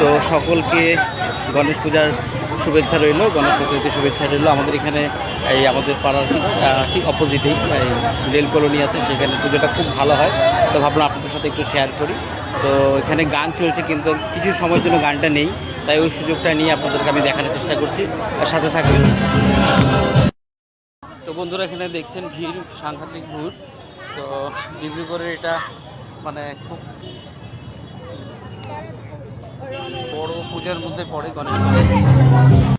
তো সকলকে গণেশ পূজার শুভেচ্ছা রইল, গণেশ চতুর্থী শুভেচ্ছা রইল। আমাদের এখানে এই আমাদের পাড়ার ঠিক অপোজিটেই এই রেল কলোনি আছে, সেখানে পুজোটা খুব ভালো হয়। তো ভাবলাম আপনাদের সাথে একটু শেয়ার করি। তো এখানে গান চলছে, কিন্তু কিছু সময়ের জন্য গানটা নেই, তাই ওই সুযোগটা নিয়ে আপনাদেরকে আমি দেখানোর চেষ্টা করছি। আর সাথে থাকবেন। তো বন্ধুরা, এখানে দেখছেন ভিড়, সাংঘাতিক ভিড়। তো ডিব্রুগড়ের এটা মানে খুব বড় পূজার মধ্যে পড়ে গণেশ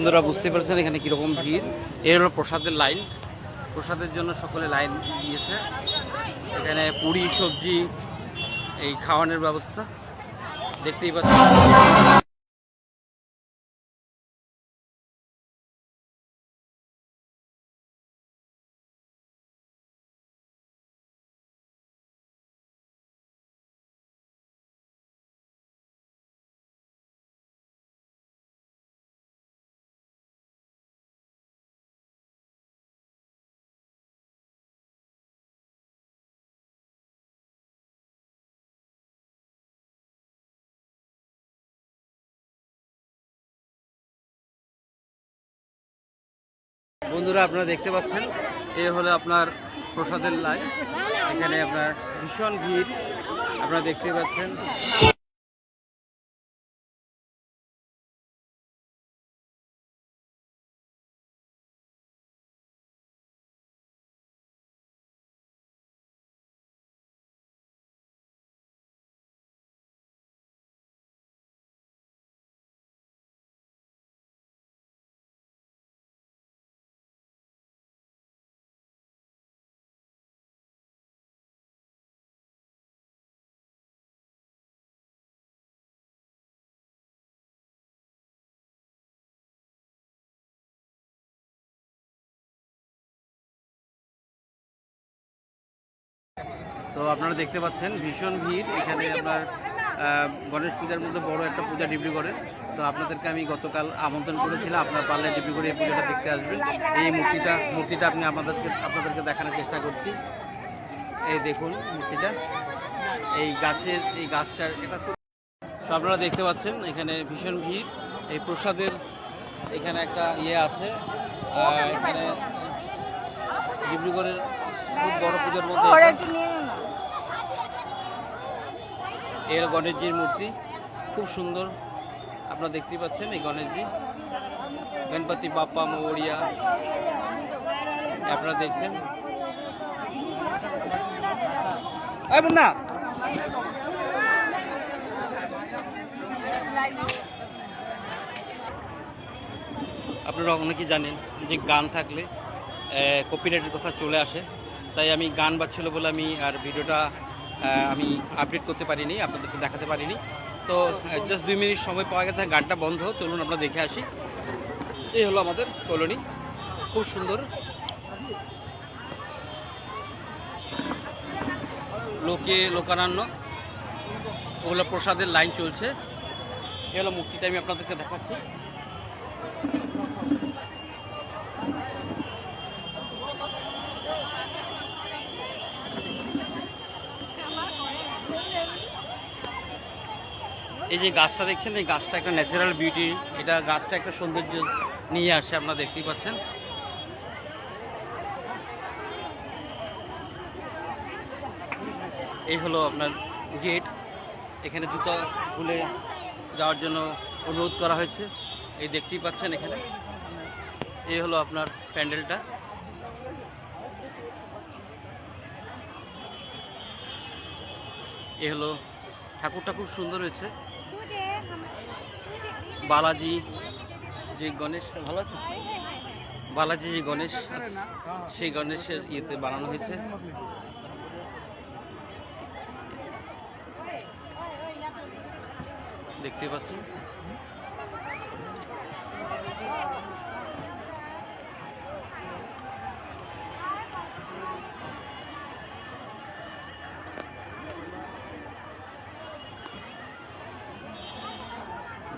বন্ধুরা বুঝতে পারছেন এখানে কীরকম ভিড়। এর হলো প্রসাদের লাইন। প্রসাদের জন্য সকলে লাইন দিয়েছে। এখানে পুরি, সবজি, এই খাওয়ানোর ব্যবস্থা। দেখতেই পাচ্ছেন। বন্ধুরা, আপনারা দেখতে পাচ্ছেন, এ হলো আপনার প্রসাদের লাইন এখানে আপনার ভীষণ ভিড়, আপনারা দেখতে পাচ্ছেন। তো আপনারা দেখতে পাচ্ছেন, ভীষণ ভিড়। এখানে আপনার গণেশ পূজার মধ্যে বড় একটা পূজা ডিব্রুগড়ে তো আপনাদেরকে আমি গতকাল আমন্ত্রণ করেছিলাম। আপনার পারলে ডিব্রুগড়ে এই পূজাটা দেখতে আসবেন। এই মূর্তিটা মূর্তিটা আপনি আপনাদেরকে আপনাদেরকে দেখানোর চেষ্টা করছি। এই দেখুন মূর্তিটা। এই গাছের, এই গাছটার, এটা তো আপনারা দেখতে পাচ্ছেন, এখানে ভীষণ ভিড়। এই প্রসাদের এখানে একটা ইয়ে আছে। এখানে ডিব্রুগড়ের খুব বড় পূজার মধ্যে ওরা এটা। একটু নিয়ে নে না এর গণেশজির মূর্তি। খুব সুন্দর আপনারা দেখতেই পাচ্ছেন এই গণেশজি। গণপতি বাপ্পা, মৌরিয়া, আপনারা দেখছেন। মুন্না আপনারা অনেকেই জানেন যে গান থাকলে কপিরাইটের কথা চলে আসে। তাই আমি গান বাজছিল বলে আমি আর ভিডিওটা আমি আপডেট করতে পারিনি, আপনাদেরকে দেখাতে পারিনি। তো জাস্ট দুই মিনিট সময় পাওয়া গেছে, গানটা বন্ধ, চলুন আমরা দেখে আসি। এই হলো আমাদের কলোনি, খুব সুন্দর। লোকে লোকারণ্য, ওগুলো প্রসাদের লাইন চলছে। এই হলো মূর্তিটা আমি আপনাদেরকে দেখাচ্ছি। এই যে গাছটা দেখছেন, এই গাছটা একটা ন্যাচারাল বিউটি এটা গাছটা একটা সৌন্দর্য নিয়ে আসে, আপনারা দেখতেই পাচ্ছেন। এই হলো আপনার গেট এখানে জুতা খুলে যাওয়ার জন্য অনুরোধ করা হয়েছে। এই দেখতেই পাচ্ছেন এখানে। এই হলো আপনার প্যান্ডেলটা। এ হলো ঠাকুরটা খুব সুন্দর হয়েছে। বালাজি যে গণেশ, ভালো আছে? বালাজি যে গণেশ, সেই গণেশের ইয়েতে বানানো হয়েছে। দেখতে পাচ্ছেন?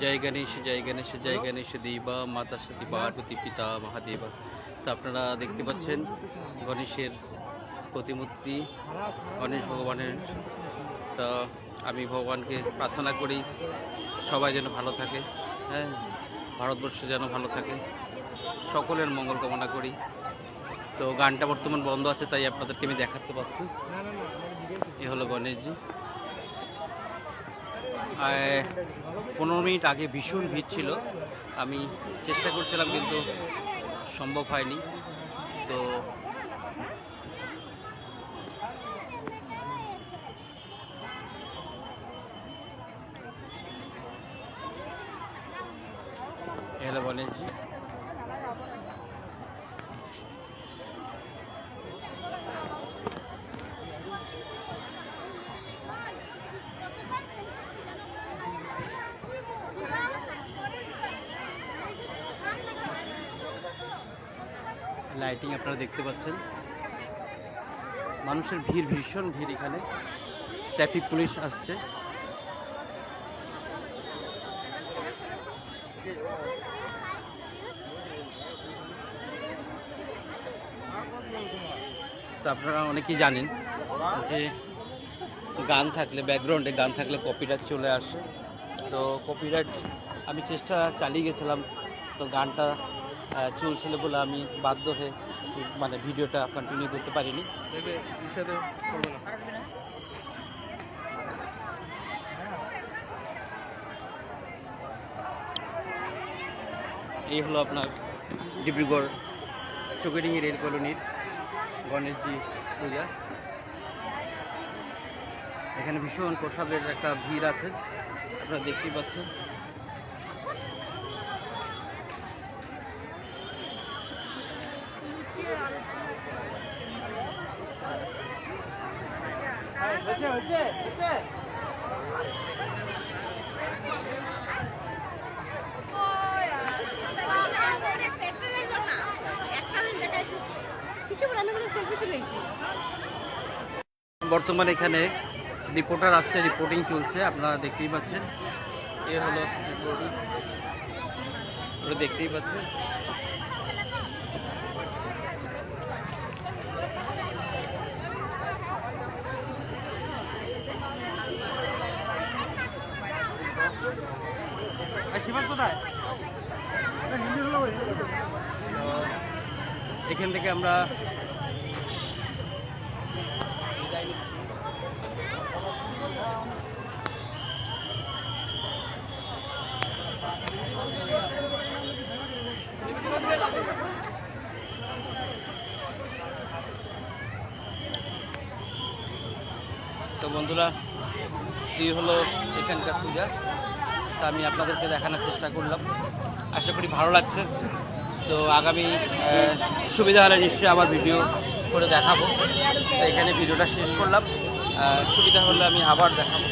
জয় গণেশ জয় গণেশ জয় গণেশ দেবা মাতা সতী পার্বতী পিতা মহাদেবা। তো আপনারা দেখতে পাচ্ছেন গণেশের প্রতিমূর্তি গণেশ ভগবানের। তা আমি ভগবানকে প্রার্থনা করি সবাই যেন ভালো থাকে হ্যাঁ? ভারতবর্ষ যেন ভালো থাকে। সকলের মঙ্গল কামনা করি। তো গানটা বর্তমান বন্ধ আছে তাই আপনাদেরকে আমি দেখাতে পাচ্ছি। এ হলো গণেশজি। পনেরো মিনিট আগে ভীষণ ভিড় ছিল। আমি চেষ্টা করছিলাম কিন্তু সম্ভব হয়নি। তো হ্যালো গণেশজি। লাইটিং আপনারা দেখতে পাচ্ছেন। মানুষের ভিড়, ভীষণ ভিড় এখানে। ট্রাফিক পুলিশ আসছে। তো আপনারা অনেকেই জানেন যে গান থাকলে ব্যাকগ্রাউন্ডে গান থাকলে কপিরাইট চলে আসে। তো কপিরাইট আমি চেষ্টা চালিয়ে গেছিলাম, তো গানটা চলছিল বলে আমি বাধ্য হয়ে মানে ভিডিওটা কন্টিনিউ করতে পারিনি। এই হলো আপনার ডিব্রুগড় চৌকিডিঙ্গি রেল কলোনির গণেশজি পূজা। এখানে ভীষণ প্রসাদের একটা ভিড় আছে আপনারা দেখতেই পাচ্ছেন কিছু বলে আমি সেলফি তুলেছি বর্তমানে এখানে রিপোর্টার আসছে রিপোর্টিং চলছে আপনারা দেখতেই পাচ্ছেন। এ হলো রিপোর্টিং দেখতেই পাচ্ছেন। কোথায়? এখান থেকে আমরা তো বন্ধুরা এই হলো এখানকার পূজা। তা আমি আপনাদেরকে দেখানোর চেষ্টা করলাম। আশা করি ভালো লাগছে। তো আগামী সুবিধা হলে নিশ্চয়ই আমার ভিডিও করে দেখাবো। তো এখানে ভিডিওটা শেষ করলাম। সুবিধা হলে আমি আবার দেখাবো।